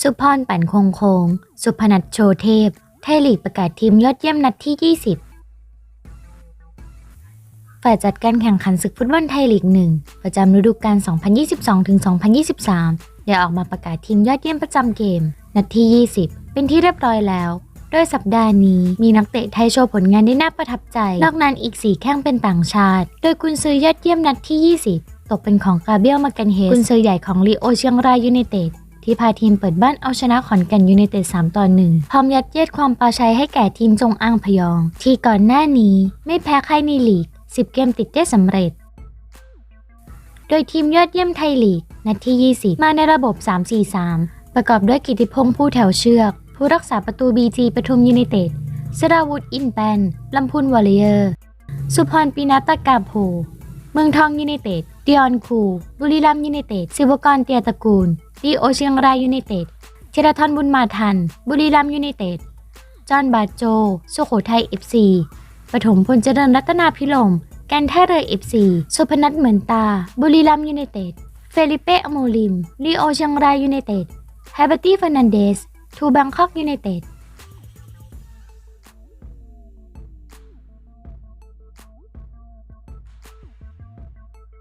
สุพรปั่นคงคง สุพนัทโชเทพ ไทยลีกประกาศทีมยอดเยี่ยมนัดที่ 20 ฝ่ายจัดการแข่งขันศึกฟุตบอลไทยลีกหนึ่งประจำฤดูกาล 2022-2023 ได้ออกมาประกาศทีมยอดเยี่ยมประจำเกม นัดที่ 20 เป็นที่เรียบร้อยแล้ว โดยสัปดาห์นี้มีนักเตะไทยโชว์ผลงานได้น่าประทับใจ นอกนั้นอีก 4 แข้งเป็นต่างชาติ โดยกุนซือยอดเยี่ยมนัดที่ 20 ตกเป็นของกาเบียลมากันเฮสกุนซือใหญ่ของลีโอเชียงรายยูไนเต็ดที่พาทีมเปิดบ้านเอาชนะขอนแก่นยูไนเต็ด 3 ต่อ 1 พร้อมยัดเยียดความปลาชัยให้แก่ทีมจงอ้างพยอง ที่ก่อนหน้านี้ไม่แพ้ใครในลีก 10 เกมติดได้สำเร็จ โดยทีมยอดเยี่ยมไทยลีก นัดที่ 20 มาในระบบ 3-4-3 ประกอบด้วยกิติพงษ์ผู้แถวเชือก ผู้รักษาประตูบีจีปทุมยูไนเต็ดสราวุธอินแปนลำพูนวอลเลเยอร์ สุพรปีนัตตะกาโพ เมืองทองยูไนเต็ดดิออนคู บุรีรัมยูไนเต็ดศิวกรเตียตระกูลดีโอเชียงรายยูไนเต็ดเชรทรบุญมาทัน บุรีรัมยูไนเต็ด จอห์นบาโจ สุโขทัยเอฟซีปฐมพลเจริญรัตนาพิลมแกนท่าเรือเอฟซีสุพนัทเหมือนตา บุรีรัมยูไนเต็ด เฟลิเป้อโมลิมลีโอเชียงรายยูไนเต็ดแฮเบอร์ตี้เฟร์นันเดส ทูแบงคอกยูไนเต็ด